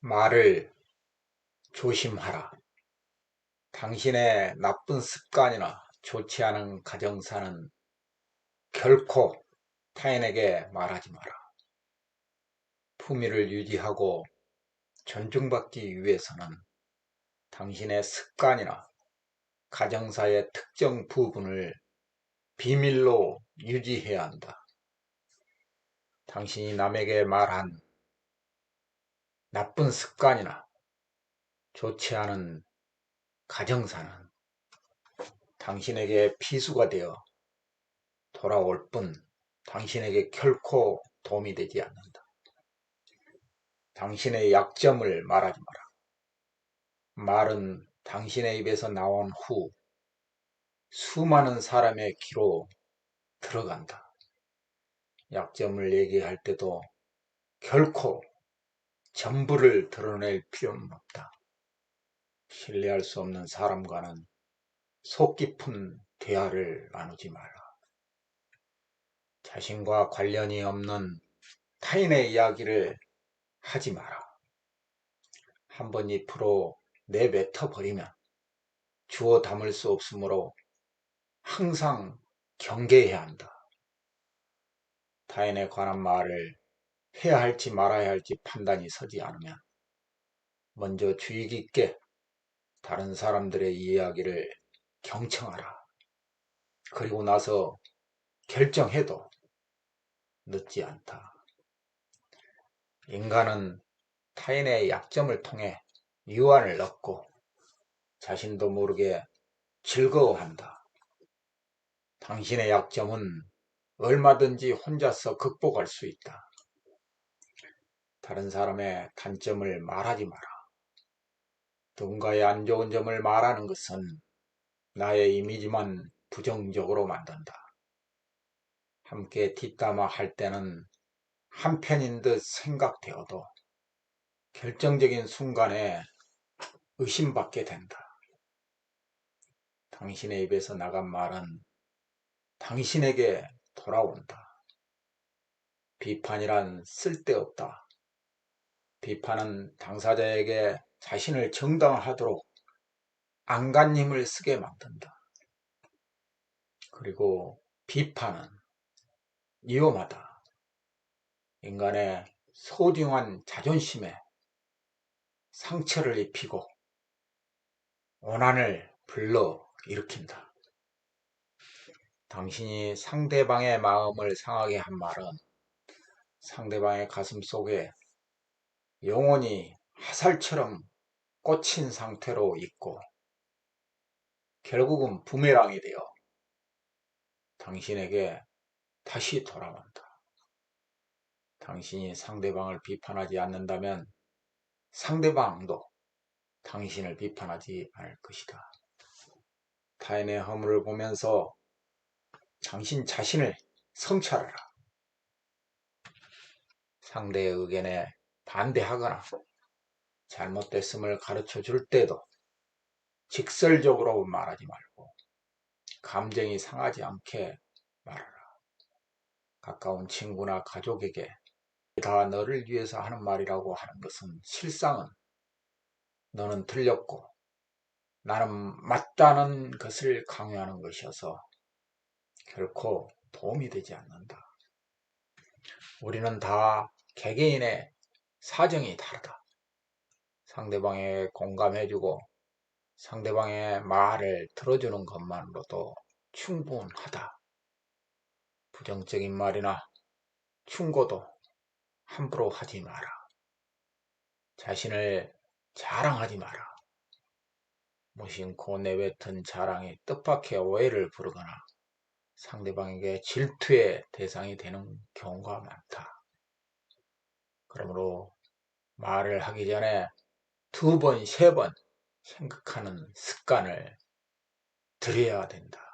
말을 조심하라. 당신의 나쁜 습관이나 좋지 않은 가정사는 결코 타인에게 말하지 마라. 품위를 유지하고 존중받기 위해서는 당신의 습관이나 가정사의 특정 부분을 비밀로 유지해야 한다. 당신이 남에게 말한 나쁜 습관이나 좋지 않은 가정사는 당신에게 피수가 되어 돌아올 뿐 당신에게 결코 도움이 되지 않는다. 당신의 약점을 말하지 마라. 말은 당신의 입에서 나온 후 수많은 사람의 귀로 들어간다. 약점을 얘기할 때도 결코 전부를 드러낼 필요는 없다. 신뢰할 수 없는 사람과는 속 깊은 대화를 나누지 마라. 자신과 관련이 없는 타인의 이야기를 하지 마라. 한번 잎으로 내뱉어 버리면 주워 담을 수 없으므로 항상 경계해야 한다. 타인에 관한 말을 해야 할지 말아야 할지 판단이 서지 않으면 먼저 주의 깊게 다른 사람들의 이야기를 경청하라. 그리고 나서 결정해도 늦지 않다. 인간은 타인의 약점을 통해 유한을 얻고 자신도 모르게 즐거워한다. 당신의 약점은 얼마든지 혼자서 극복할 수 있다. 다른 사람의 단점을 말하지 마라. 누군가의 안 좋은 점을 말하는 것은 나의 이미지만 부정적으로 만든다. 함께 뒷담화 할 때는 한편인 듯 생각되어도 결정적인 순간에 의심받게 된다. 당신의 입에서 나간 말은 당신에게 돌아온다. 비판이란 쓸데없다. 비판은 당사자에게 자신을 정당화하도록 안간힘을 쓰게 만든다. 그리고 비판은 위험하다. 인간의 소중한 자존심에 상처를 입히고 원한을 불러 일으킨다. 당신이 상대방의 마음을 상하게 한 말은 상대방의 가슴 속에 영원히 화살처럼 꽂힌 상태로 있고 결국은 부메랑이 되어 당신에게 다시 돌아온다. 당신이 상대방을 비판하지 않는다면 상대방도 당신을 비판하지 않을 것이다. 타인의 허물을 보면서 당신 자신을 성찰하라. 상대의 의견에 반대하거나 잘못됐음을 가르쳐 줄 때도 직설적으로 말하지 말고 감정이 상하지 않게 말하라. 가까운 친구나 가족에게 다 너를 위해서 하는 말이라고 하는 것은 실상은 너는 틀렸고 나는 맞다는 것을 강요하는 것이어서 결코 도움이 되지 않는다. 우리는 다 개개인의 사정이 다르다. 상대방에 공감해주고 상대방의 말을 들어주는 것만으로도 충분하다. 부정적인 말이나 충고도 함부로 하지 마라. 자신을 자랑하지 마라. 무심코 내뱉은 자랑이 뜻밖의 오해를 부르거나 상대방에게 질투의 대상이 되는 경우가 많다. 그러므로 말을 하기 전에 두 번, 세 번 생각하는 습관을 들여야 된다.